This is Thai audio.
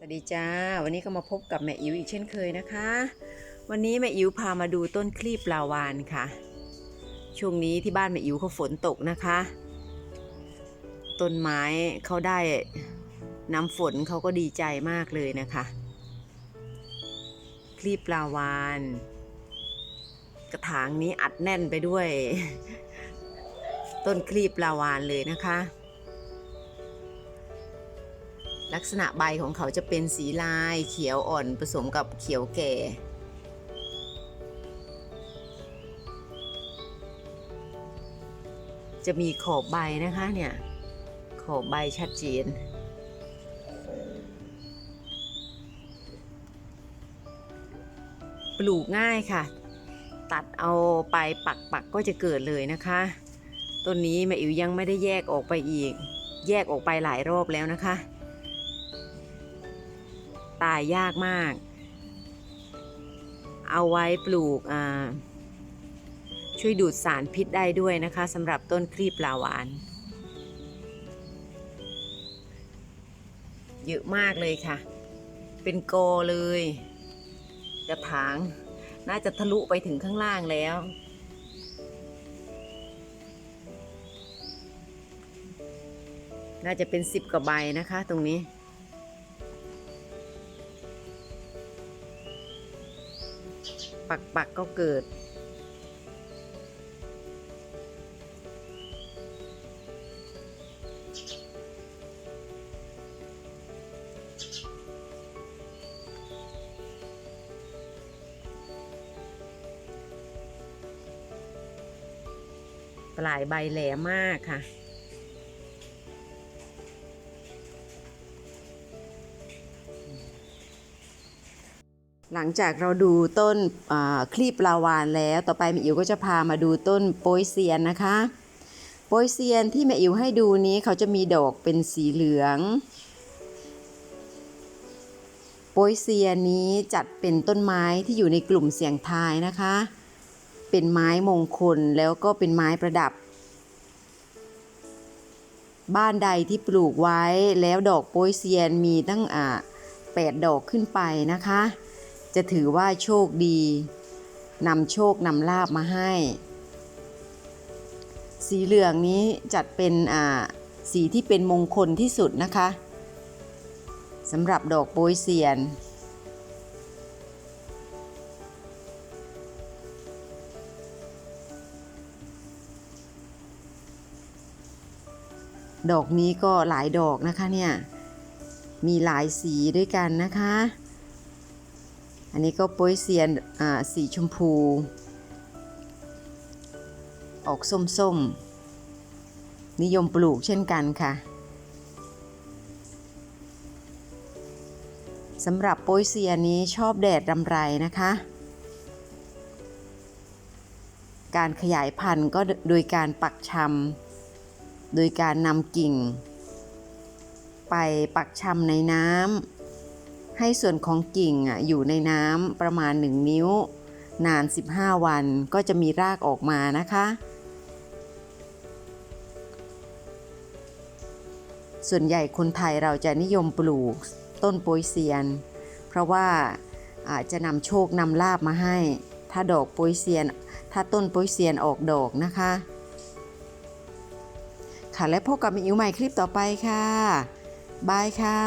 สวัสดีจ้า วันนี้ก็มาพบกับแม่อิ๋วอีกเช่นเคยนะคะ วันนี้แม่อิ๋วพามาดูต้นคลีบปลาวานค่ะ ช่วงนี้ที่บ้านแม่อิ๋วเขาฝนตกนะคะ ต้นไม้เขาได้น้ำฝนเขาก็ดีใจมากเลยนะคะ คลีบปลาวาน กระถางนี้อัดแน่นไปด้วย ต้นคลีบปลาวานเลยนะคะ ลักษณะใบของเขาจะเป็นสีลายเขียวอ่อนผสมกับเขียวแก่ จะมีขอบใบนะคะเนี่ย ขอบใบชัดเจนปลูกง่ายค่ะ ตัดเอาไปปักปักก็จะเกิดเลยนะคะ ต้นนี้แม่อิ๋วยังไม่ได้แยกออกไปอีก แยกออกไปหลายรอบแล้วนะคะ ตายยากมาก เอาไว้ปลูกช่วยดูดสารพิษได้ด้วยนะคะสำหรับต้นคลีบปลาวาน เยอะมากเลยค่ะ เป็นโกเลย กระถางน่าจะทะลุไปถึงข้างล่างแล้วน่าจะเป็นสิบกว่าใบนะคะตรงนี้ ปักปักก็เกิด ปลายใบแหลมมากค่ะ หลังจากเราดูต้นคลีบลาวานแล้ว ต่อไปแม่อิ๋วก็จะพามาดูต้นโปยเซียนนะคะ โปยเซียนที่แม่อิ๋วให้ดูนี้เขาจะมีดอกเป็นสีเหลือง โปยเซียนนี้จัดเป็นต้นไม้ที่อยู่ในกลุ่มเสียงทายนะคะ เป็นไม้มงคลแล้วก็เป็นไม้ประดับ บ้านใดที่ปลูกไว้แล้วดอกโปยเซียนมีตั้งอ่าแปดดอกขึ้นไปนะคะ จะถือว่าโชคดีนำโชคนำลาบมาให้ สีเหลืองนี้จัดเป็นสีที่เป็นมงคลที่สุดนะคะสำหรับดอกโปยเซียน ดอกนี้ก็หลายดอกนะคะเนี่ย มีหลายสีด้วยกันนะคะ อันนี้ก็โปยเซียนสีชมพู ออกส้มๆ นิยมปลูกเช่นกันค่ะสำหรับโปยเซียนนี้ชอบแดดรำไรนะคะ การขยายพันธุ์ก็โดยการปักชำโดยการนำกิ่ง ไปปักชำในน้ำ ให้ส่วนของกิ่งอยู่ในน้ำประมาณ 1 นิ้ว นาน 15 วันก็จะมีรากออกมานะคะ ส่วนใหญ่คนไทยเราจะนิยมปลูกต้นโปยเซียน เพราะว่าอาจจะนำโชคนำลาบมาให้ ถ้าดอกโปยเซียน ถ้าต้นโปยเซียนออกดอกนะคะ ค่ะและพบกับมิอิ๋วใหม่คลิปต่อไปค่ะ บายค่ะ